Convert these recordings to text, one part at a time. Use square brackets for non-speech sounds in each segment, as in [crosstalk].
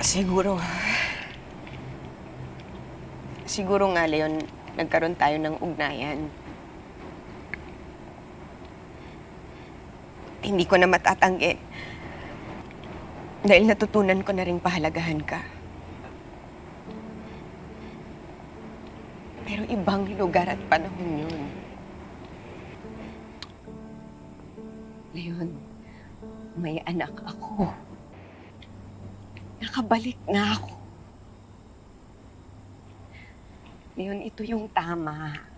Siguro. Siguro nga, Leon, nagkaroon tayo ng ugnayan. Hindi ko na matatanggi. Dahil natutunan ko na rin pahalagahan ka. Pero ibang lugar at panahon yun. Leon, may anak ako. Nakabalik na ako. Leon, ito yung tama.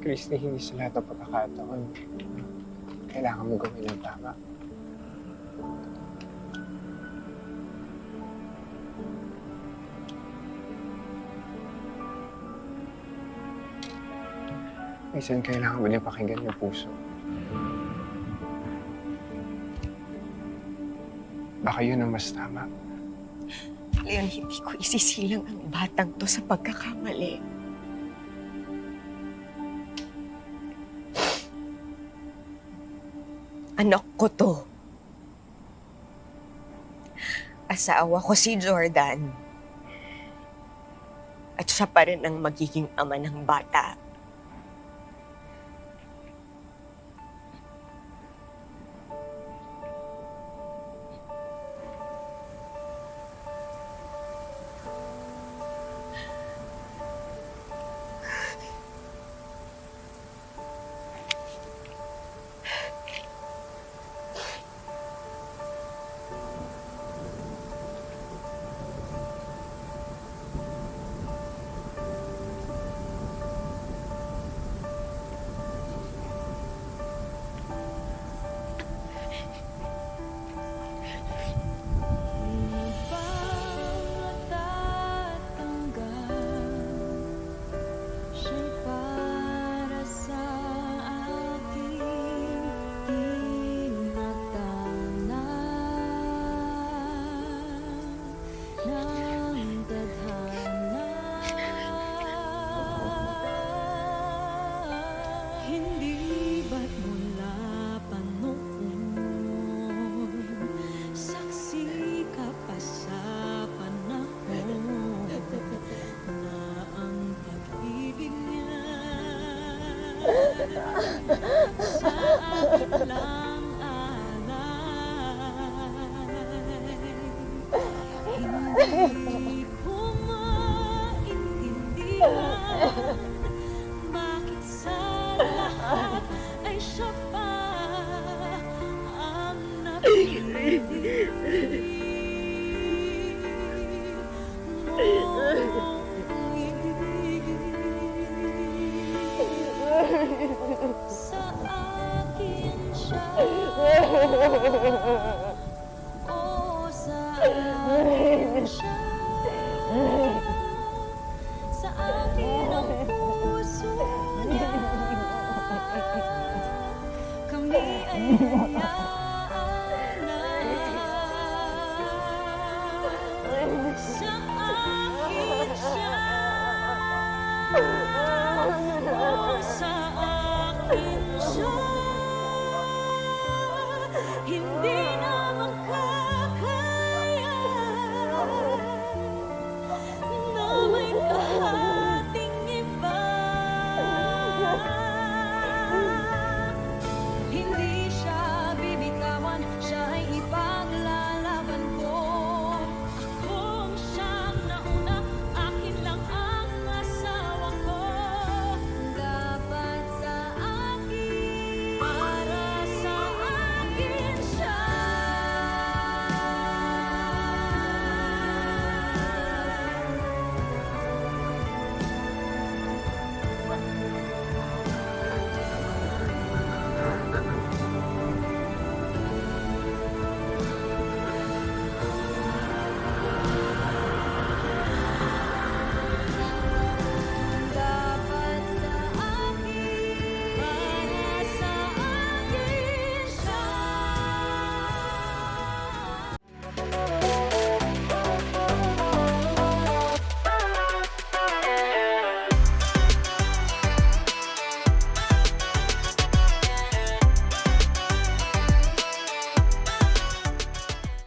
Christy, hindi sa lahat ng pagkakataon. Kailangan mo gawin ng tama. Minsan kailangan mo din pakinggan yung puso. Baka yun ang mas tama. Leon, hindi ko isisilang ang batang to sa pagkakamali. Anak ko to. Asawa ko si Jordan. At siya pa rin ang magiging ama ng bata. Sa akin lang alay. Hindi ko maintindihan Sa akin siya. [laughs] O sa akin siya siya Hindi na